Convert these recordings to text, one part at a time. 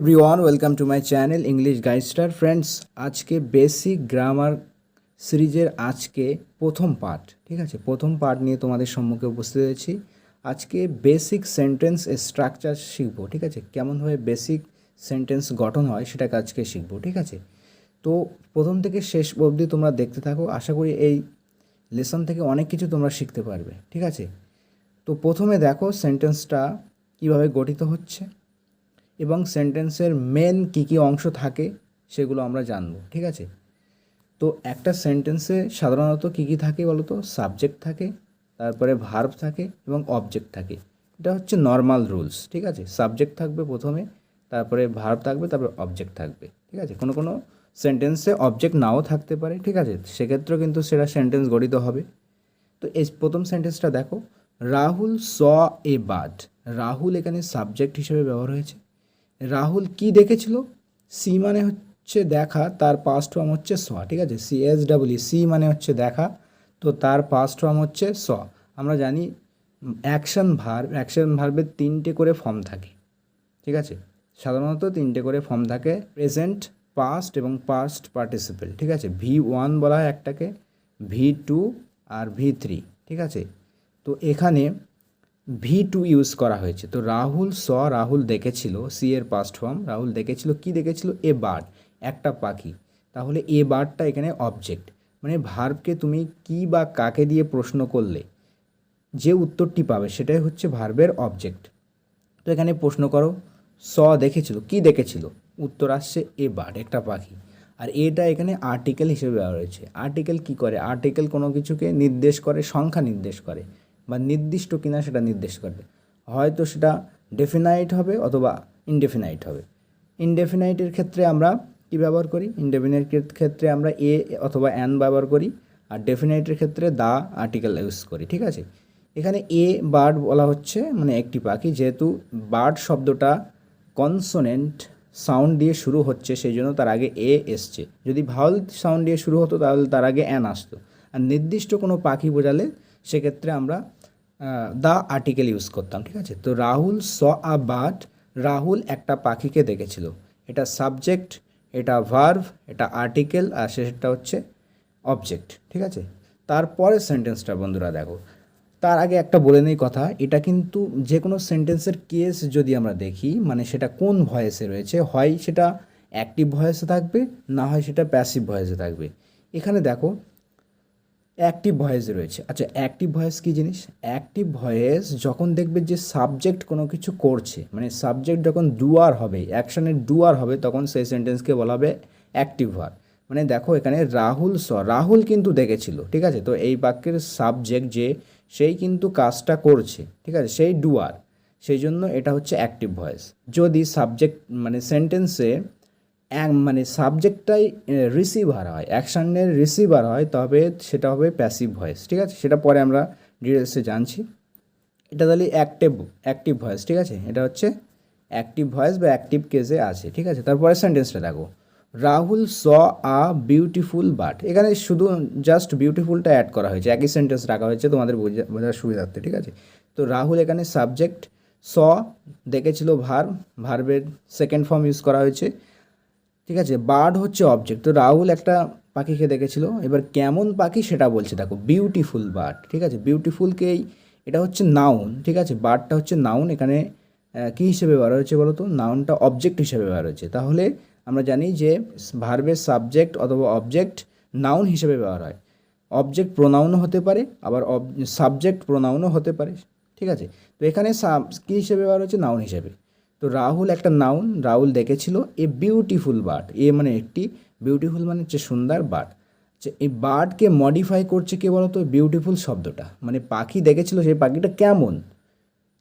Everyone welcome to my channel English Guidestar friends আজকে basic grammar সিরিজের আজকে প্রথম পার্ট ঠিক আছে? প্রথম পার্ট নিয়ে তোমাদের সম্মুখে উপস্থিত হয়েছি। আজকে বেসিক সেন্টেন্স স্ট্রাকচার শিখব, ঠিক আছে? কেমনভাবে বেসিক সেন্টেন্স গঠন হয় সেটাকে আজকে শিখব, ঠিক আছে? তো প্রথম থেকে শেষ অবধি তোমরা দেখতে থাকো, আশা করি এই লেসন থেকে অনেক কিছু তোমরা শিখতে পারবে, ঠিক আছে? তো প্রথমে দেখো সেন্টেন্সটা কীভাবে গঠিত হচ্ছে। এবং সেন্টেন্সের মেন কী কী অংশ থাকে সেগুলো আমরা জানব, ঠিক আছে? তো একটা সেন্টেন্সে সাধারণত কী কী থাকে বলো তো সাবজেক্ট থাকে, তারপরে ভার্ব থাকে এবং অবজেক্ট থাকে। এটা হচ্ছে নর্মাল রুলস ঠিক আছে? সাবজেক্ট থাকবে প্রথমে, তারপরে ভার্ব থাকবে, তারপরে অবজেক্ট থাকবে, ঠিক আছে? কোনো কোনো সেন্টেন্সে অবজেক্ট নাও থাকতে পারে, ঠিক আছে? সেক্ষেত্রেও কিন্তু সেটা সেন্টেন্স গঠিত হবে। তো এই প্রথম সেন্টেন্সটা দেখো, Rahul saw a bird Rahul এখানে সাবজেক্ট হিসেবে ব্যবহার হয়েছে। রাহুল কি দেখেছিল? সি মানে হচ্ছে দেখা, তার পাস্ট ফর্ম হচ্ছে স, ঠিক আছে? সি এস ডাব্লিউ সি মানে হচ্ছে দেখা, তো তার পাস্ট ফর্ম হচ্ছে স। আমরা জানি অ্যাকশন ভার্ব অ্যাকশন ভার্বের তিনটে করে ফর্ম থাকে, ঠিক আছে? সাধারণত তিনটে করে ফর্ম থাকে প্রেজেন্ট পাস্ট এবং পাস্ট পার্টিসিপেল ঠিক আছে? ভি ওয়ান বলা হয় একটাকে ভি টু আর ভি থ্রি ঠিক আছে? তো এখানে ভি টু ইউজ করা হয়েছে। তো রাহুল স, রাহুল দেখেছিল সি এর পাস্ট ফর্ম রাহুল দেখেছিল, কি দেখেছিল? এ বার্ড একটা পাখি। তাহলে এ বার্ডটা এখানে অবজেক্ট মানে ভার্বকে তুমি কি বা কাকে দিয়ে প্রশ্ন করলে, যে উত্তরটি পাবে, সেটাই হচ্ছে ভার্বের অবজেক্ট তো এখানে প্রশ্ন করো, স দেখেছিল, কি দেখেছিল? উত্তর আসছে এ বার্ড একটা পাখি। আর এটা এখানে আর্টিকেল হিসেবে ব্যবহার হয়েছে। আর্টিকেল কি করে? আর্টিকেল কোনো কিছুকে নির্দেশ করে, সংখ্যা নির্দেশ করে। বা নির্দিষ্ট কিনা সেটা নির্দেশ করবে। হয়তো সেটা ডেফিনাইট হবে অথবা ইনডেফিনাইট হবে। ইনডেফিনাইটের ক্ষেত্রে আমরা কি ব্যবহার করি? ইনডেফিনাইটের ক্ষেত্রে আমরা এ অথবা অ্যান ব্যবহার করি। আর ডেফিনাইটের ক্ষেত্রে দা আর্টিকেল ইউজ করি, ঠিক আছে? এখানে এ বার্ড বলা হচ্ছে মানে একটি পাখি, যেহেতু বার্ড শব্দটা কনসোনেন্ট সাউন্ড দিয়ে শুরু হচ্ছে, সেই জন্য তার আগে এ এসছে। যদি ভাওয়াল সাউন্ড দিয়ে শুরু হতো তাহলে তার আগে অ্যান আসতো। আর নির্দিষ্ট কোনো পাখি বোঝালে সেক্ষেত্রে আমরা দা আর্টিকেল ইউজ করতাম, ঠিক আছে? তো Rahul saw a bird Rahul একটা পাখিকে দেখেছিল। এটা সাবজেক্ট এটা ভার্ভ এটা আর্টিকেল আর শেষেরটা হচ্ছে অবজেক্ট ঠিক আছে? তারপরের সেন্টেন্সটা বন্ধুরা দেখো। তার আগে একটা বলে নেই কথা, এটা কিন্তু যে কোনো সেন্টেন্সের কেস যদি আমরা দেখি মানে সেটা কোন ভয়েসে রয়েছে, হয় সেটা অ্যাক্টিভ ভয়েসে থাকবে, না হয় সেটা প্যাসিভ ভয়েসে থাকবে। এখানে দেখো অ্যাক্টিভ ভয়েস রয়েছে। আচ্ছা অ্যাক্টিভ ভয়েস কী জিনিস? অ্যাক্টিভ ভয়েস যখন দেখবে যে সাবজেক্ট কোনো কিছু করছে মানে সাবজেক্ট যখন ডুয়ার হবে অ্যাকশনের ডুয়ার হবে, তখন সেই সেন্টেন্সকে বলা হবে অ্যাক্টিভ ভার মানে দেখো এখানে রাহুল স, রাহুল কিন্তু দেখেছিল, ঠিক আছে? তো এই বাক্যের সাবজেক্ট যে, সেই কিন্তু কাজটা করছে, ঠিক আছে? সেই ডুয়ার সেই জন্য এটা হচ্ছে অ্যাক্টিভ ভয়েস যদি সাবজেক্ট মানে সেন্টেন্সে মানে সাবজেক্টটাই রিসিভার হয়। অ্যাকশানের রিসিভার হয়, তবে সেটা হবে প্যাসিভ ভয়েস ঠিক আছে? সেটা পরে আমরা ডিটেলসে জানছি। এটা তাহলে অ্যাক্টিভ অ্যাক্টিভ ভয়েস ঠিক আছে? এটা হচ্ছে অ্যাক্টিভ ভয়েস বা অ্যাক্টিভ কেসে আছে, ঠিক আছে? তারপরে সেন্টেন্সটা দেখো। Rahul saw a beautiful bat এখানে শুধু জাস্ট বিউটিফুলটা অ্যাড করা হয়েছে। একই সেন্টেন্স রাখা হয়েছে তোমাদের বোঝা, বোঝার সুবিধার্থে, ঠিক আছে? তো রাহুল এখানে সাবজেক্ট স দেখেছিল ভার ভার্বের সেকেন্ড ফর্ম ইউজ করা হয়েছে। ঠিক আছে? বার্ড হচ্ছে অবজেক্ট তো রাহুল একটা পাখিকে দেখেছিল। এবার কেমন পাখি সেটা বলছে, দেখো বিউটিফুল বার্ড, ঠিক আছে? বিউটিফুলকেই এটা হচ্ছে নাউন ঠিক আছে? বার্ডটা হচ্ছে নাউন এখানে কী হিসেবে ব্যবহার হয়েছে বলো তো? নাউনটা অবজেক্ট হিসেবে ব্যবহার হয়েছে। তাহলে আমরা জানি যে ভার্বের সাবজেক্ট অথবা অবজেক্ট নাউন হিসেবে ব্যবহার হয়। অবজেক্ট প্রোনাউনও হতে পারে, আবার সাবজেক্ট প্রোনাউনও হতে পারে, ঠিক আছে? তো এখানে সাব কী হিসেবে ব্যবহার হচ্ছে নাউন হিসেবে। তো রাহুল একটা নাউন রাহুল দেখেছিল, এ বিউটিফুল বার্ড এ মানে একটি বিউটিফুল মানে হচ্ছে সুন্দর বার্ড যে এই বার্ডকে মডিফাই করছে কে বলতো? বিউটিফুল শব্দটা মানে পাখি দেখেছিল সেই পাখিটা কেমন?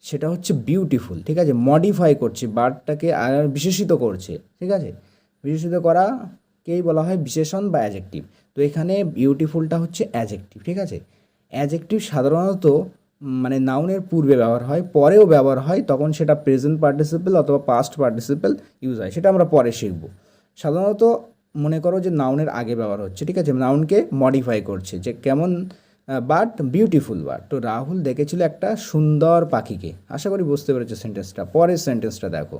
সেটা হচ্ছে বিউটিফুল ঠিক আছে? মডিফাই করছে বার্ডটাকে আর বিশেষিত করছে, ঠিক আছে? বিশেষিত করা কেই বলা হয়? বিশেষণ বা অ্যাজেক্টিভ তো এখানে বিউটিফুলটা হচ্ছে অ্যাজেক্টিভ ঠিক আছে? অ্যাজেক্টিভ সাধারণত মানে নাউনের পূর্বে ব্যবহার হয়, পরেও ব্যবহার হয়, তখন সেটা প্রেজেন্ট পার্টিসিপেল অথবা পাস্ট পার্টিসিপেল ইউজ হয়, সেটা আমরা পরে শিখব। সাধারণত মনে করো যে নাউনের আগে ব্যবহার হচ্ছে, ঠিক আছে? নাউনকে মডিফাই করছে, যে কেমন বাট বিউটিফুল বাট তো রাহুল দেখেছিল একটা সুন্দর পাখিকে, আশা করি বুঝতে পেরেছ সেন্টেন্সটা পরের সেন্টেন্সটা দেখো।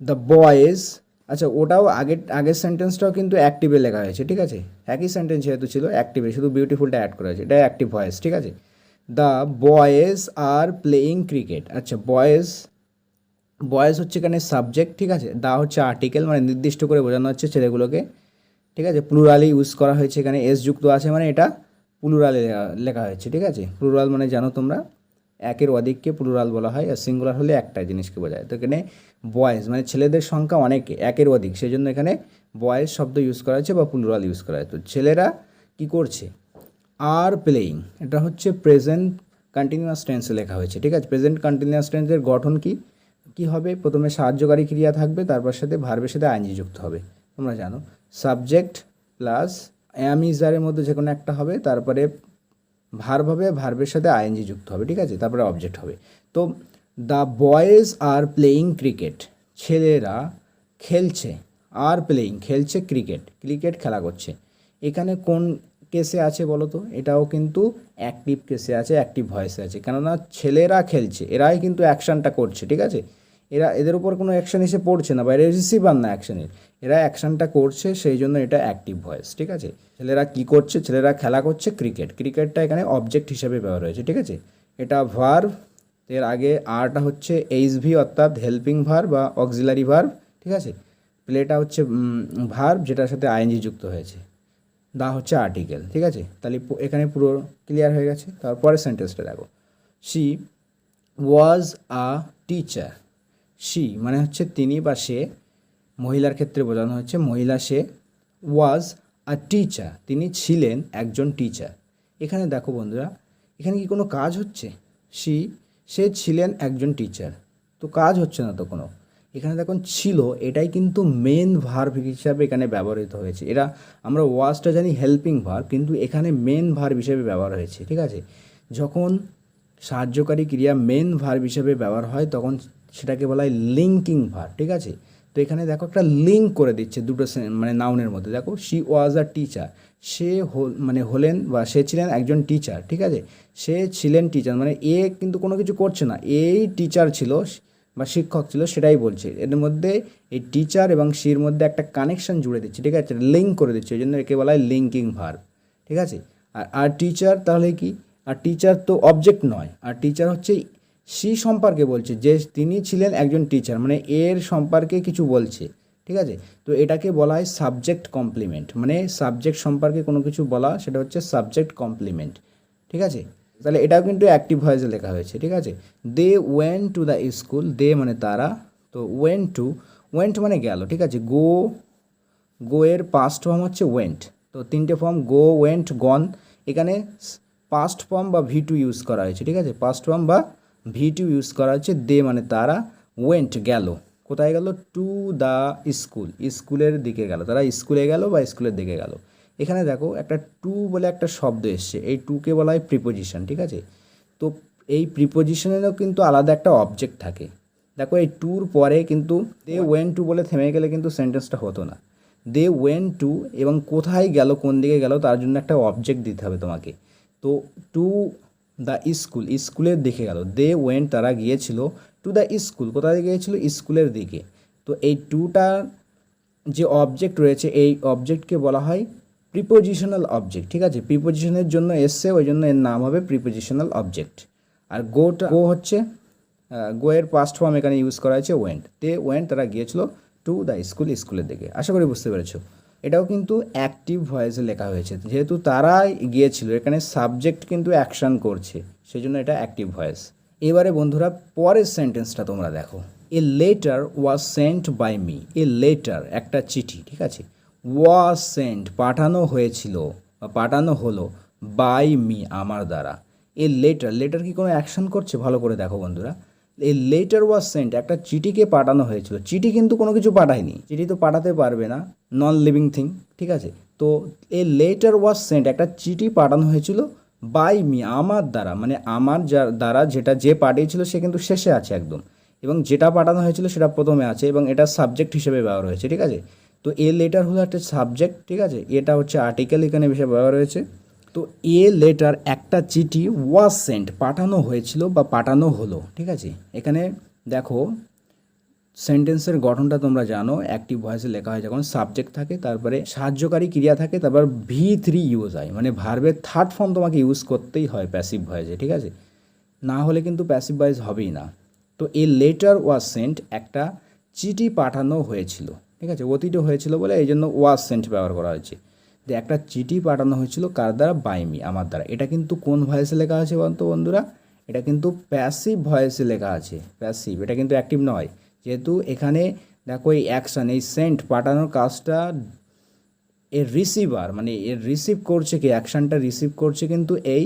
দ্য বয়েজ আচ্ছা ওটাও আগের আগের সেন্টেন্সটাও কিন্তু অ্যাক্টিভে লেখা হয়েছে, ঠিক আছে? একই সেন্টেন্স যেহেতু ছিল অ্যাক্টিভে শুধু বিউটিফুলটা অ্যাড করা হয়েছে, এটা অ্যাক্টিভ ভয়েস ঠিক আছে? The boys are playing cricket আচ্ছা বয়েজ বয়েজ হচ্ছে এখানে সাবজেক্ট ঠিক আছে? দা হচ্ছে আর্টিকেল মানে নির্দিষ্ট করে বোঝানো হচ্ছে ছেলেগুলোকে, ঠিক আছে? প্লুরালি ইউজ করা হয়েছে এখানে এস যুক্ত আছে মানে এটা প্লুরালে লেখা হয়েছে, ঠিক আছে? প্লুরাল মানে জানো তোমরা? একের অধিককে প্লুরাল বলা হয়, আর সিঙ্গুলার হলে একটা জিনিসকে বোঝায়। তো এখানে বয়েজ মানে ছেলেদের সংখ্যা অনেকে, একের অধিক। সেই জন্য এখানে বয়েজ শব্দ ইউজ করা হয়েছে বা প্লুরাল ইউজ করা হয়েছে। তো ছেলেরা কি করছে? আর প্লেয়িং এটা হচ্ছে প্রেজেন্ট কন্টিনিউয়াস টেন্সে লেখা হয়েছে, ঠিক আছে? প্রেজেন্ট কন্টিনিউয়াস টেন্সের গঠন কি? কি হবে? প্রথমে সাহায্যকারী ক্রিয়া থাকবে, তারপর সাথে ভার্বের সাথে আইনজি যুক্ত হবে, তোমরা জানো। সাবজেক্ট প্লাস অ্যামিজারের মধ্যে যে কোনো একটা হবে, তারপরে ভার্ব হবে ভার্বের সাথে আইএনজি যুক্ত হবে, ঠিক আছে? তারপরে অবজেক্ট হবে। তো the boys are playing cricket ছেলেরা খেলছে আর প্লেয়িং খেলছে ক্রিকেট ক্রিকেট খেলা করছে। এখানে কোন কেসে আছে বলো তো এটাও কিন্তু অ্যাক্টিভ কেসে আছে অ্যাক্টিভ ভয়েসে আছে। কেননা ছেলেরা খেলছে, এরাই কিন্তু অ্যাকশানটা করছে, ঠিক আছে? এরা, এদের উপর কোনো অ্যাকশন এসে পড়ছে না, বা এরা রিসিভার না অ্যাকশনের এরা অ্যাকশনটা করছে, সেই জন্য এটা অ্যাক্টিভ ভয়েস ঠিক আছে? ছেলেরা কি করছে? ছেলেরা খেলা করছে ক্রিকেট ক্রিকেটটা এখানে অবজেক্ট হিসেবে ব্যবহার হয়েছে, ঠিক আছে? এটা ভার্ভ এর আগে আরটা হচ্ছে এইচভি অর্থাৎ হেল্পিং ভার্ব বা অক্সিলারি ভার্ব ঠিক আছে? প্লেটা হচ্ছে ভার্ব যেটার সাথে আইএনজি যুক্ত হয়েছে। দা হচ্ছে আর্টিকেল ঠিক আছে? তাহলে এখানে পুরো ক্লিয়ার হয়ে গেছে। তারপরের সেন্টেন্সটা দেখো। She was a teacher she মানে হচ্ছে তিনি বা সে মহিলার ক্ষেত্রে বোঝানো হচ্ছে মহিলা সে ওয়াজ আ টিচার তিনি ছিলেন একজন টিচার এখানে দেখো বন্ধুরা, এখানে কি কোনো কাজ হচ্ছে? শি সে ছিলেন একজন টিচার তো কাজ হচ্ছে না তো কোনো। এখানে দেখুন ছিল, এটাই কিন্তু মেন ভার্ব হিসাবে এখানে ব্যবহৃত হয়েছে। এরা, আমরা ওয়াজটা জানি হেল্পিং ভার্ভ কিন্তু এখানে মেন ভার্ব হিসেবে ব্যবহার হয়েছে, ঠিক আছে? যখন সাহায্যকারী ক্রিয়া মেন ভার্ব হিসেবে ব্যবহার হয়, তখন সেটাকে বলা হয় লিঙ্কিং ভার্ব ঠিক আছে? তো এখানে দেখো একটা লিঙ্ক করে দিচ্ছে দুটো মানে নাউনের মধ্যে। দেখো শি ওয়াজ আ টিচার সে মানে হলেন বা সে ছিলেন একজন টিচার ঠিক আছে? সে ছিলেন টিচার মানে এ কিন্তু কোনো কিছু করছে না। এই টিচার ছিল বা শিক্ষক ছিল সেটাই বলছে। এর মধ্যে এই টিচার এবং সির মধ্যে একটা কানেকশন জুড়ে দিচ্ছে, ঠিক আছে? লিঙ্ক করে দিচ্ছে, ওই জন্য একে বলা হয় লিঙ্কিং ভার্ব ঠিক আছে? আর আর টিচার তাহলে কি? আর টিচার তো অবজেক্ট নয়, আর টিচার হচ্ছে সি সম্পর্কে বলছে, যে তিনি ছিলেন একজন টিচার মানে এর সম্পর্কে কিছু বলছে, ঠিক আছে? তো এটাকে বলা হয় সাবজেক্ট কমপ্লিমেন্ট মানে সাবজেক্ট সম্পর্কে কোনো কিছু বলা, সেটা হচ্ছে সাবজেক্ট কমপ্লিমেন্ট ঠিক আছে? তাহলে এটাও কিন্তু অ্যাক্টিভ ভয়েসে লেখা হয়েছে, ঠিক আছে? They went to the school they মানে তারা, তো ওয়েন টু ওয়েন্ট মানে গেল, ঠিক আছে? গো গো এর পাস্ট ফর্ম হচ্ছে ওয়েন্ট তো তিনটে ফর্ম গো ওয়েন্ট গন এখানে পাস্ট ফর্ম বা ভি টু ইউজ করা হয়েছে, ঠিক আছে? পাস্ট ফর্ম বা ভি টু ইউজ করা হচ্ছে দে মানে তারা ওয়েন্ট গেল। কোথায় গেল? টু দ্য স্কুল স্কুলের দিকে গেল। তারা স্কুলে গেল বা স্কুলের দিকে গেল? এখানে দেখো একটা টু বলে একটা শব্দ এসছে। এই টুকে বলা হয় প্রিপোজিশন ঠিক আছে? তো এই প্রিপোজিশনেরও কিন্তু আলাদা একটা অবজেক্ট থাকে। দেখো এই টুর পরে কিন্তু দে ওয়েন টু বলে থেমে গেলে কিন্তু সেন্টেন্সটা হতো না। দে ওয়েন টু এবং কোথায় গেল, কোন দিকে গেল, তার জন্য একটা অবজেক্ট দিতে হবে তোমাকে। তো টু দ্য স্কুল স্কুলের দিকে গেল। দে ওয়েন তারা গিয়েছিল টু দ্য স্কুল কোথায় গিয়েছিল? স্কুলের দিকে। তো এই টুটার যে অবজেক্ট রয়েছে, এই অবজেক্টকে বলা হয় প্রিপোজিশনাল অবজেক্ট ঠিক আছে? প্রিপোজিশনের জন্য এসছে ওই জন্য এর নাম হবে প্রিপোজিশনাল অবজেক্ট আর গোটা গো হচ্ছে গো এর পাস্ট ফর্ম এখানে ইউজ করা হয়েছে ওয়েন্ট দে ওয়েন্ট তারা গিয়েছিল টু দ্য স্কুল স্কুলের দিকে। আশা করি বুঝতে পেরেছ। এটাও কিন্তু অ্যাক্টিভ ভয়েসে লেখা হয়েছে। যেহেতু তারা গিয়েছিল, এখানে সাবজেক্ট কিন্তু অ্যাকশন করছে সেই জন্য এটা অ্যাক্টিভ ভয়েস এবারে বন্ধুরা, পরের সেন্টেন্সটা তোমরা দেখো। A letter was sent by me a letter একটা চিঠি, ঠিক আছে? ওয়াজ সেন্ট পাঠানো হয়েছিল পাঠানো হলো বাই মি আমার দ্বারা। এ লেটার লেটার কি কোনো অ্যাকশন করছে? ভালো করে দেখো বন্ধুরা। এই লেটার ওয়াজ সেন্ট একটা চিঠিকে পাঠানো হয়েছিল। চিঠি কিন্তু কোনো কিছু পাঠায়নি। চিঠি তো পাঠাতে পারবে না নন লিভিং থিং ঠিক আছে? তো এ লেটার ওয়াজ সেন্ট একটা চিঠি পাঠানো হয়েছিল বাই মি আমার দ্বারা। মানে আমার যার দ্বারা যেটা যে পাঠিয়েছিল সে কিন্তু শেষে আছে একদম। এবং যেটা পাঠানো হয়েছিল সেটা প্রথমে আছে এবং এটা সাবজেক্ট হিসেবে ব্যবহার হয়েছে, ঠিক আছে? তো এ লেটার হলো একটা সাবজেক্ট ঠিক আছে? এটা হচ্ছে আর্টিকেল এখানে বিষয়ে ব্যবহার হয়েছে তো এ লেটার একটা চিঠি ওয়াজ সেন্ট পাঠানো হয়েছিল বা পাঠানো হলো, ঠিক আছে? এখানে দেখো সেন্টেন্সের গঠনটা তোমরা জানো অ্যাক্টিভ ভয়েসে লেখা হয় যখন সাবজেক্ট থাকে, তারপরে সাহায্যকারী ক্রিয়া থাকে, তারপর ভি থ্রি ইউজ হয় মানে ভার্বের থার্ড ফর্ম তোমাকে ইউজ করতেই হয় প্যাসিভ ভয়েসে ঠিক আছে? না হলে কিন্তু প্যাসিভ ভয়েস হবেই না। তো এ লেটার ওয়াজ সেন্ট একটা চিঠি পাঠানো হয়েছিল। ঠিক আছে? অতীত হয়েছিল বলে এই জন্য ওয়াজ সেন্ট ব্যবহার করা হয়েছে। যে একটা চিঠি পাঠানো হয়েছিল কার দ্বারা? বাইমি আমার দ্বারা। এটা কিন্তু কোন ভয়েসে লেখা আছে বলতো বন্ধুরা? এটা কিন্তু প্যাসিভ ভয়েসে লেখা আছে। প্যাসিভ, এটা কিন্তু অ্যাক্টিভ নয়। যেহেতু এখানে দেখো এই অ্যাকশান, এই সেন্ট পাঠানোর কাজটা এর রিসিভার মানে এর রিসিভ করছে কি? অ্যাকশনটা রিসিভ করছে কিন্তু এই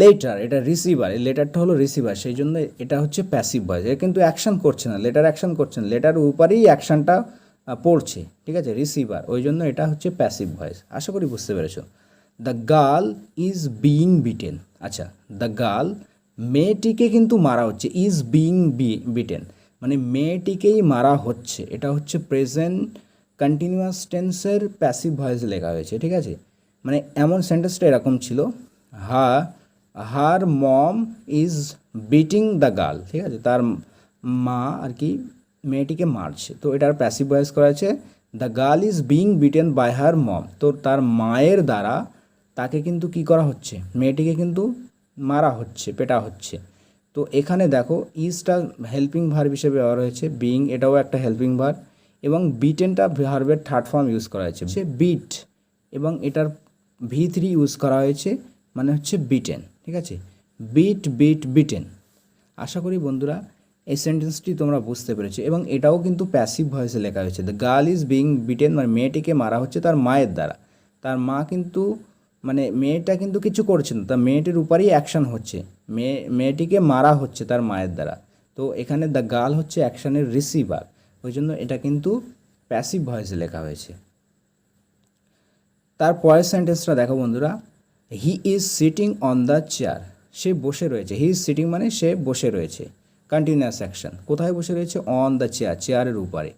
লেটার, এটা রিসিভার। এই লেটারটা হলো রিসিভার, সেই জন্য এটা হচ্ছে প্যাসিভ ভয়েস। এটা কিন্তু অ্যাকশন করছে না, লেটার অ্যাকশন করছে না। লেটার উপরেই অ্যাকশনটা পড়ছে, ঠিক আছে? রিসিভার ওই জন্য এটা হচ্ছে প্যাসিভ ভয়েস আশা করি বুঝতে পেরেছ। The girl is being beaten আচ্ছা দ্য গার্ল মেয়েটিকে কিন্তু মারা হচ্ছে ইজ বিইং বিটেন মানে মেয়েটিকেই মারা হচ্ছে। এটা হচ্ছে প্রেজেন্ট কন্টিনিউয়াস টেন্সের প্যাসিভ ভয়েস লেখা হয়েছে, ঠিক আছে? মানে এমন সেন্টেন্সটা এরকম ছিল হা her mom is beating the girl ঠিক আছে? তার মা আর কি মেয়েটিকে মারছে। তো এটার প্যাসিভ ভয়েস করা আছে the girl is being beaten by her mom তো তার মায়ের দ্বারা তাকে কিন্তু কি করা হচ্ছে? মেয়েটিকে কিন্তু মারা হচ্ছে, পেটা হচ্ছে। তো এখানে দেখো ইজটা হেল্পিং ভার্ব হিসেবে ব্যবহার হয়েছে বিং এটাও একটা হেল্পিং ভার্ব এবং বিটেনটা ভার্বের থার্ড ফর্ম ইউজ করা হয়েছে সে বিট এবং এটার ভি থ্রি ইউজ করা হয়েছে মানে হচ্ছে বিটেন ঠিক আছে? বিট বিট বিটেন আশা করি বন্ধুরা এই সেন্টেন্সটি তোমরা বুঝতে পেরেছ এবং এটাও কিন্তু প্যাসিভ ভয়েসে লেখা হয়েছে। The girl is being beaten মানে মেয়েটিকে মারা হচ্ছে তার মায়ের দ্বারা। তার মা কিন্তু মানে মেয়েটা কিন্তু কিছু করছে না, তার মেয়েটির উপরেই অ্যাকশন হচ্ছে। মেয়ে, মেয়েটিকে মারা হচ্ছে তার মায়ের দ্বারা। তো এখানে দ্য গার্ল হচ্ছে অ্যাকশানের রিসিভার ওই জন্য এটা কিন্তু প্যাসিভ ভয়েসে লেখা হয়েছে। তার পরের সেন্টেন্সটা দেখো বন্ধুরা। He is sitting on the chair সে বসে রয়েছে। হি ইজ সিটিং মানে সে বসে রয়েছে। কন্টিনিউয়াস অ্যাকশন কোথায় বসে রয়েছে? অন দ্য চেয়ার চেয়ারের উপরে।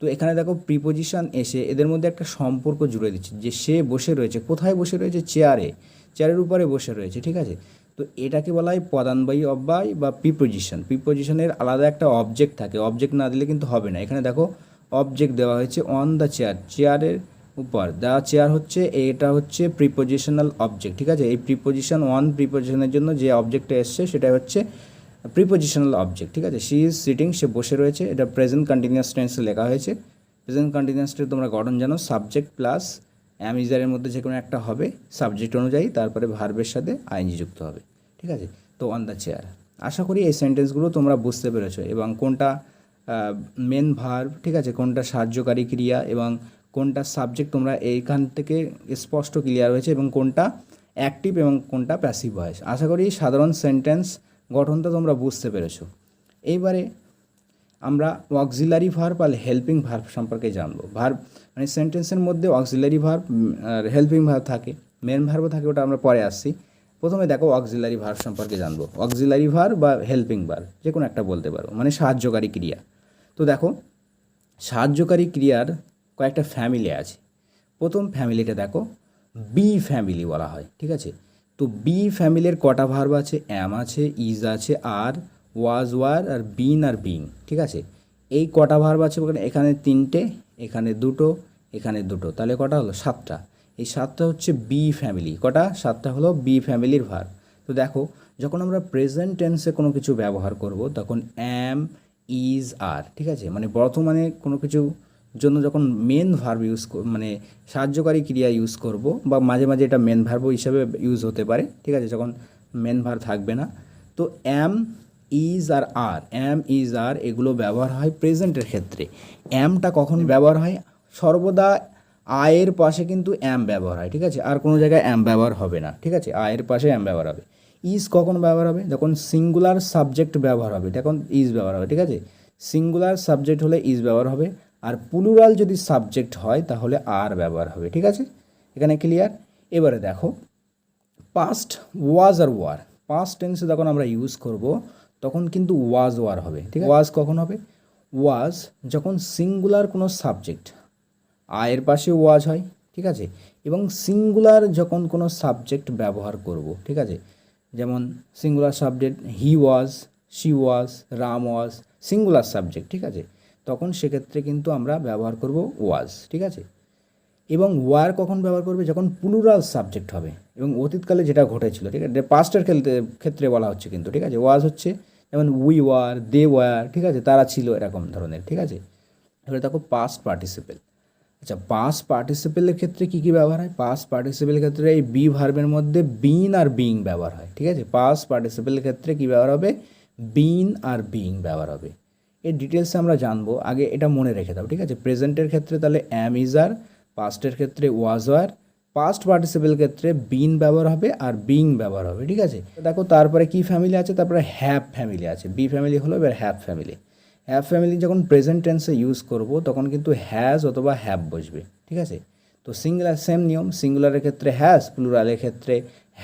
তো এখানে দেখো প্রিপোজিশন এসে এদের মধ্যে একটা সম্পর্ক জুড়ে দিচ্ছে। যে সে বসে রয়েছে, কোথায় বসে রয়েছে? চেয়ারে চেয়ারের উপরে বসে রয়েছে, ঠিক আছে? তো এটাকে বলা হয় পদানবায়ী অব্যয় বা প্রিপোজিশন প্রিপোজিশনের আলাদা একটা অবজেক্ট থাকে। অবজেক্ট না দিলে কিন্তু হবে না। এখানে দেখো অবজেক্ট দেওয়া হয়েছে অন দ্য চেয়ার চেয়ারের উপর। দ্য চেয়ার হচ্ছে, এটা হচ্ছে প্রিপোজিশনাল অবজেক্ট ঠিক আছে? এই প্রিপোজিশন ওয়ান প্রিপোজিশনের জন্য যে অবজেক্টটা এসছে, সেটা হচ্ছে প্রিপোজিশনাল অবজেক্ট ঠিক আছে? শি ইজ সিটিং সে বসে রয়েছে। এটা প্রেজেন্ট কন্টিনিউয়াস টেন্সে লেখা হয়েছে। প্রেজেন্ট কন্টিনিউয়াস টেন্স তোমরা গঠন জানো সাবজেক্ট প্লাস অ্যামিজারের মধ্যে যে কোনো একটা হবে সাবজেক্ট অনুযায়ী, তারপরে ভার্বের সাথে আইনজি যুক্ত হবে, ঠিক আছে? তো অন দ্য চেয়ার আশা করি এই সেন্টেন্সগুলো তোমরা বুঝতে পেরেছ এবং কোনটা মেন ভার্ব ঠিক আছে? কোনটা সাহায্যকারী ক্রিয়া এবং কোনটা সাবজেক্ট তোমরা এইখান থেকে স্পষ্ট ক্লিয়ার হয়েছে এবং কোনটা অ্যাক্টিভ এবং কোনটা প্যাসিভ ভয়েস আশা করি সাধারণ সেন্টেন্স গঠনটা তোমরা বুঝতে পেরেছ। এইবারে আমরা অক্সিলারি ভার্ব আর হেল্পিং ভার্ব সম্পর্কে জানব। ভার্ব মানে সেন্টেন্সের মধ্যে অক্সিলারি ভার্ব আর হেল্পিং ভার্ব থাকে মেন ভার্বও থাকে, ওটা আমরা পরে আসছি। প্রথমে দেখো অক্সিলারি ভার্ব সম্পর্কে জানব। অক্সিলারি ভার্ব বা হেল্পিং ভার্ব যে কোনো একটা বলতে পারো মানে সাহায্যকারী ক্রিয়া। তো দেখো, সাহায্যকারী ক্রিয়ার কয়েকটা ফ্যামিলি আছে। প্রথম ফ্যামিলিটা দেখো বি ফ্যামিলি বলা হয়, ঠিক আছে? তো বি ফ্যামিলির কটা ভার্ব আছে? অ্যাম আছে ইজ আছে আর was were R bin are being ঠিক আছে? এই কটা ভার্ব আছে এখানে তিনটে, এখানে দুটো এখানে দুটো, তাহলে কটা হলো? সাতটা। এই সাতটা হচ্ছে বি ফ্যামিলি কটা? সাতটা হলো বি ফ্যামিলির ভার্ব তো দেখো, যখন আমরা প্রেজেন্ট টেন্সে কোনো কিছু ব্যবহার করব, তখন অ্যাম ইজ আর ঠিক আছে? মানে বর্তমানে কোনো কিছু জন্য যখন মেন ভার্ব ইউজ মানে সাহায্যকারী ক্রিয়া ইউজ করব বা মাঝে মাঝে এটা মেন ভার্ব হিসাবে ইউজ হতে পারে, ঠিক আছে? যখন মেন ভার্ব থাকবে না। তো am is R R am is আর এগুলো ব্যবহার হয় প্রেজেন্টের ক্ষেত্রে। অ্যামটা কখন ব্যবহার হয়? সর্বদা আয়ের পাশে কিন্তু অ্যাম ব্যবহার হয়, ঠিক আছে? আর কোনো জায়গায় অ্যাম ব্যবহার হবে না, ঠিক আছে? আয়ের পাশে অ্যাম ব্যবহার হবে। ইজ কখন ব্যবহার হবে? যখন সিঙ্গুলার সাবজেক্ট ব্যবহার হবে, তখন ইজ ব্যবহার হবে, ঠিক আছে? সিঙ্গুলার সাবজেক্ট হলে ইজ ব্যবহার হবে। আর প্লুরাল যদি সাবজেক্ট হয় তাহলে আর ব্যবহার হবে ঠিক আছে? এখানে ক্লিয়ার এবারে দেখো পাস্ট ওয়াজ আর ওয়ার পাস্ট টেন্সে যখন আমরা ইউজ করব তখন কিন্তু ওয়াজ ওয়ার হবে ঠিক আছে? ওয়াজ কখন হবে? ওয়াজ যখন সিঙ্গুলার কোনো সাবজেক্ট আয়ের পাশে ওয়াজ হয় ঠিক আছে? এবং সিঙ্গুলার যখন কোনো সাবজেক্ট ব্যবহার করব ঠিক আছে? যেমন singular subject he was she was Ram was singular subject ঠিক আছে? তখন সেক্ষেত্রে কিন্তু আমরা ব্যবহার করব ওয়াজ ঠিক আছে? এবং ওয়ার কখন ব্যবহার করবে? যখন প্লুরাল সাবজেক্ট হবে। এবং অতীতকালে যেটা ঘটেছিল, ঠিক আছে? পাস্টের ক্ষেত্রে ক্ষেত্রে বলা হচ্ছে কিন্তু, ঠিক আছে? ওয়াজ হচ্ছে যেমন উই ওয়ার দে ওয়ার ঠিক আছে? তারা ছিল এরকম ধরনের, ঠিক আছে? এবারে দেখো পাস্ট পার্টিসিপেল আচ্ছা পাস পার্টিসিপেলের ক্ষেত্রে কী কী ব্যবহার হয়? পাস পার্টিসিপেলের ক্ষেত্রে এই বি ভার্বের মধ্যে বিন আর বিং ব্যবহার হয়, ঠিক আছে? পাস পার্টিসিপেলের ক্ষেত্রে কী ব্যবহার হবে? বিন আর বিং ব্যবহার হবে। এর ডিটেলসে আমরা জানব। আগে এটা মনে রেখে দাও, ঠিক আছে? প্রেজেন্টের ক্ষেত্রে তাহলে অ্যাম ইজ আর পাস্টের ক্ষেত্রে ওয়াজ আর পাস্ট পার্টিসিপেল ক্ষেত্রে বিন ব্যবহার হবে আর বিং ব্যবহার হবে, ঠিক আছে? দেখো তারপরে কি ফ্যামিলি আছে? তারপরে হ্যাপ ফ্যামিলি আছে। বি ফ্যামিলি হলো এবার হ্যাপ ফ্যামিলি হ্যাভ ফ্যামিলি যখন প্রেজেন্ট টেন্সে ইউজ করব, তখন কিন্তু হ্যাজ অথবা হ্যাভ বসবে, ঠিক আছে? তো সিঙ্গুলার সেম নিয়ম। সিঙ্গুলারের ক্ষেত্রে হ্যাজ প্লুরালের ক্ষেত্রে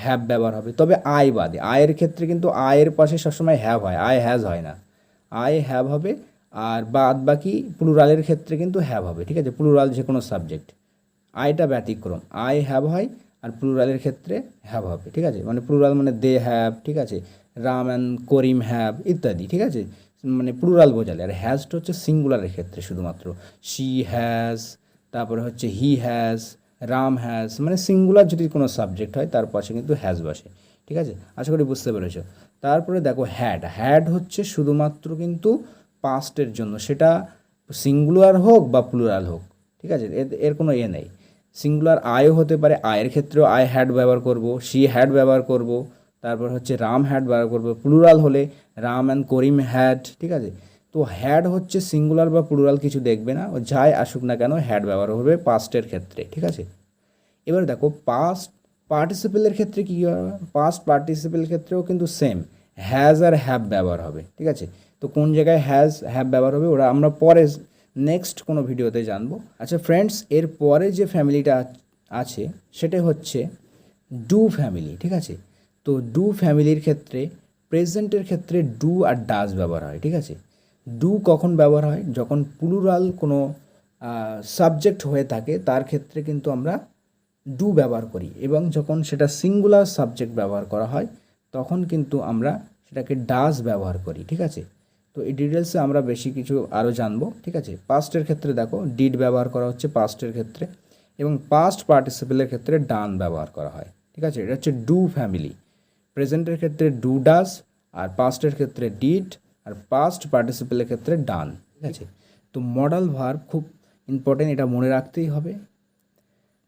হ্যাভ ব্যবহার হবে। তবে আয় বাদে। আয়ের ক্ষেত্রে কিন্তু আয়ের পাশে সবসময় হ্যাভ হয়। আয় হ্যাজ হয় না। আয় হ্যাভ হবে, আর বাদ বাকি প্লুরালের ক্ষেত্রে কিন্তু হ্যাভ হবে, ঠিক আছে? প্লুরাল যে কোনো সাবজেক্ট আয়টা ব্যতিক্রম। আই হ্যাভ হয়, আর প্লুরালের ক্ষেত্রে হ্যাভ হবে, ঠিক আছে? মানে প্লুরাল মানে দে হ্যাভ ঠিক আছে? রাম অ্যান্ড করিম হ্যাভ ইত্যাদি, ঠিক আছে? মানে প্লুরাল বোঝালে। আর হ্যাজটা হচ্ছে সিঙ্গুলারের ক্ষেত্রে শুধুমাত্র। শি হ্যাজ তারপরে হচ্ছে হি হ্যাজ রাম হ্যাজ মানে সিঙ্গুলার যদি কোনো সাবজেক্ট হয়, তার পাশে কিন্তু হ্যাজ বসে, ঠিক আছে? আশা করি বুঝতে পেরেছ। তারপরে দেখো হ্যাড হ্যাড হচ্ছে শুধুমাত্র কিন্তু পাস্টের জন্য, সেটা সিঙ্গুলার হোক বা প্লুরাল হোক, ঠিক আছে? এর কোনো ইয়ে নেই। সিঙ্গুলার আয়ও হতে পারে আয়ের ক্ষেত্রেও আয় হ্যাড ব্যবহার করব সি হ্যাড ব্যবহার করব, তারপর হচ্ছে রাম হ্যাড ব্যবহার করব প্লুরাল হলে রাম অ্যান্ড করিম হ্যাড ঠিক আছে? তো হ্যাড হচ্ছে সিঙ্গুলার বা প্লুরাল কিছু দেখবে না, ও যাই আসুক না কেন হ্যাড ব্যবহার হবে পাস্টের ক্ষেত্রে, ঠিক আছে? এবার দেখো পাস্ট পার্টিসিপেলের ক্ষেত্রে কী হবে পাস্ট পার্টিসিপেলের ক্ষেত্রেও কিন্তু সেম হ্যাজ আর হ্যাভ ব্যবহার হবে, ঠিক আছে? তো কোন জায়গায় হ্যাজ হ্যাভ ব্যবহার হবে, ওরা আমরা পরে নেক্সট কোনো ভিডিওতে জানব। আচ্ছা ফ্রেন্ডস এর পরে যে ফ্যামিলিটা আছে, সেটা হচ্ছে ডু ফ্যামিলি ঠিক আছে? তো ডু ফ্যামিলির ক্ষেত্রে প্রেজেন্টের ক্ষেত্রে ডু আর ডাজ ব্যবহার হয়, ঠিক আছে? ডু কখন ব্যবহার হয়? যখন প্লুরাল কোনো সাবজেক্ট হয়ে থাকে, তার ক্ষেত্রে কিন্তু আমরা ডু ব্যবহার করি এবং যখন সেটা সিঙ্গুলার সাবজেক্ট ব্যবহার করা হয়, তখন কিন্তু আমরা সেটাকে ডাজ ব্যবহার করি, ঠিক আছে? তো এই ডিটেলসে আমরা বেশি কিছু আরও জানব, ঠিক আছে? পাস্টের ক্ষেত্রে দেখো ডিড ব্যবহার করা হচ্ছে পাস্টের ক্ষেত্রে এবং পাস্ট পার্টিসিপেলের ক্ষেত্রে ডান ব্যবহার করা হয়, ঠিক আছে? এটা হচ্ছে ডু ফ্যামিলি প্রেজেন্টের ক্ষেত্রে ডু ডাস আর পাস্টের ক্ষেত্রে ডিড আর পাস্ট পার্টিসিপেলের ক্ষেত্রে ডান ঠিক আছে? তো মডাল ভার্ব খুব ইম্পর্টেন্ট এটা মনে রাখতেই হবে।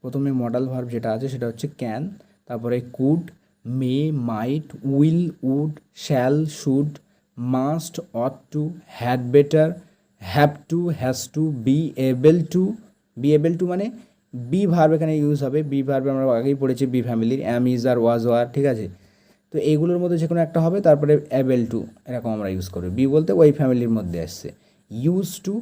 প্রথমে মডাল ভার্ব যেটা আছে সেটা হচ্ছে ক্যান তারপরে could may might will would shall should must ought to had better have to has to be able to be able to মানে বি ভার্ব এখানে ইউজ হবে। বি ভার্ব আমরা আগেই পড়েছি বি ফ্যামিলির am is R was were ঠিক আছে? তো এইগুলোর মধ্যে যে কোনো একটা হবে, তারপরে অ্যাবেল টু এরকম আমরা ইউজ করব। বি বলতে ওই ফ্যামিলির মধ্যে আসছে। ইউজ টু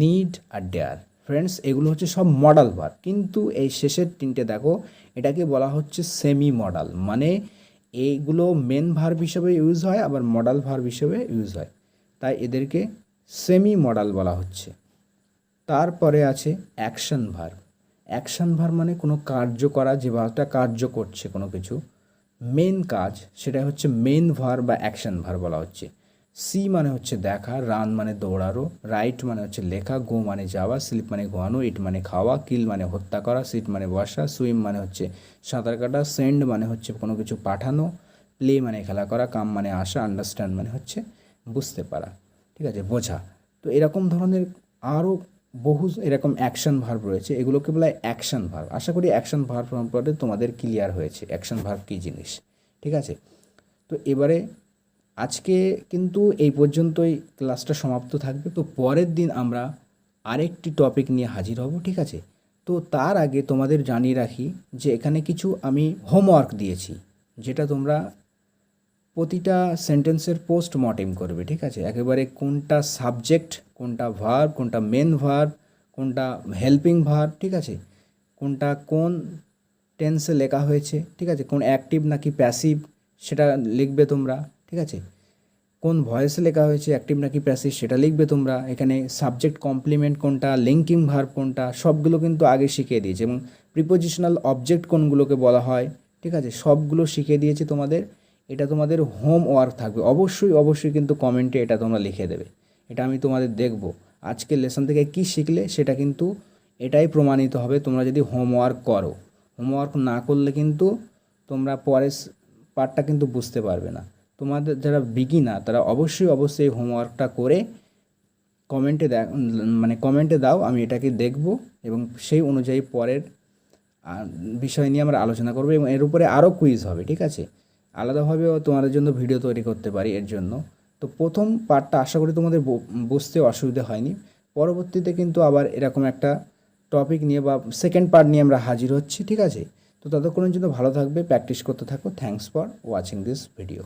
নিড আর ডেয়ার ফ্রেন্ডস এগুলো হচ্ছে সব মডাল ভার্ব কিন্তু এই শেষের তিনটে দেখো, এটাকে বলা হচ্ছে সেমি মডাল মানে এইগুলো মেন ভার্ব হিসেবে ইউজ হয়, আবার মডাল ভার্ব হিসেবে ইউজ হয়। তাই এদেরকে সেমি মডাল বলা হচ্ছে। তারপরে আছে অ্যাকশন ভার্ব অ্যাকশন ভার্ব মানে কোনো কার্য করা, যে ভার্বটা কার্য করছে কোনো কিছু। মেন কাজ সেটা হচ্ছে মেন ভার বা অ্যাকশন ভার বলা হচ্ছে। সি মানে হচ্ছে দেখা, রান মানে দৌড়ানো, রাইট মানে হচ্ছে লেখা, গো মানে যাওয়া, স্লিপ মানে ঘোয়ানো ইট মানে খাওয়া, কিল মানে হত্যা করা, সিট মানে বসা, সুইম মানে হচ্ছে সাঁতার কাটা, সেন্ড মানে হচ্ছে কোনো কিছু পাঠানো, প্লে মানে খেলা করা, কাম মানে আসা, আন্ডারস্ট্যান্ড মানে হচ্ছে বুঝতে পারা, ঠিক আছে, বোঝা। তো এরকম ধরনের আরও বহু এরকম অ্যাকশন ভার্ব রয়েছে এগুলোকে বলা হয় অ্যাকশন ভার্ব। আশা করি অ্যাকশন ভার্ব সম্পর্কে তোমাদের ক্লিয়ার হয়েছে, অ্যাকশন ভার্ব কী জিনিস, ঠিক আছে? তো এবারে আজকে কিন্তু এই পর্যন্তই ক্লাসটা সমাপ্ত থাকবে। তো পরের দিন আমরা আরেকটি টপিক নিয়ে হাজির হব, ঠিক আছে? তো তার আগে তোমাদের জানিয়ে রাখি যে এখানে কিছু আমি হোমওয়ার্ক দিয়েছি, যেটা তোমরা প্রতিটা সেন্টেন্সের পোস্ট মর্টেম করবে, ঠিক আছে? একেবারে কোনটা সাবজেক্ট কোনটা ভার্ব কোনটা মেন ভার্ব কোনটা হেল্পিং ভার্ব ঠিক আছে? কোনটা কোন টেন্সে লেখা হয়েছে, ঠিক আছে? কোন অ্যাক্টিভ নাকি প্যাসিভ সেটা লিখবে তোমরা। ঠিক আছে? কোন ভয়েসে লেখা হয়েছে অ্যাক্টিভ নাকি প্যাসিভ সেটা লিখবে তোমরা। এখানে সাবজেক্ট কমপ্লিমেন্ট কোনটা লিঙ্কিং ভার্ব কোনটা, সবগুলো কিন্তু আগে শিখিয়ে দিয়েছে এবং প্রিপোজিশনাল অবজেক্ট কোনগুলোকে বলা হয়, ঠিক আছে? সবগুলো শিখিয়ে দিয়েছে তোমাদের। এটা তোমাদের হোমওয়ার্ক থাকবে। অবশ্যই অবশ্যই কিন্তু কমেন্টে এটা তোমরা লিখে দেবে। এটা আমি তোমাদের দেখব। আজকের লেসন থেকে কী শিখলে, সেটা কিন্তু এটাই প্রমাণিত হবে। তোমরা যদি হোমওয়ার্ক করো হোমওয়ার্ক না করলে কিন্তু তোমরা পরের পার্টটা কিন্তু বুঝতে পারবে না। তোমাদের যারা বিগিনার তারা অবশ্যই অবশ্যই হোমওয়ার্কটা করে কমেন্টে মানে কমেন্টে দাও, আমি এটাকে দেখব এবং সেই অনুযায়ী পরের বিষয় নিয়ে আমরা আলোচনা করব এবং এর উপরে আরও কুইজ হবে, ঠিক আছে? আলাদাভাবেও তোমাদের জন্য ভিডিও তৈরি করতে পারি এর জন্য। তো প্রথম পার্টটা আশা করি তোমাদের বুঝতে অসুবিধা হয়নি। পরবর্তীতে কিন্তু আবার এরকম একটা টপিক নিয়ে বা সেকেন্ড পার্ট নিয়ে আমরা হাজির হচ্ছি, ঠিক আছে? তো ততক্ষণের জন্য ভালো থাকবে প্র্যাকটিস করতে থাকো। Thanks for watching this video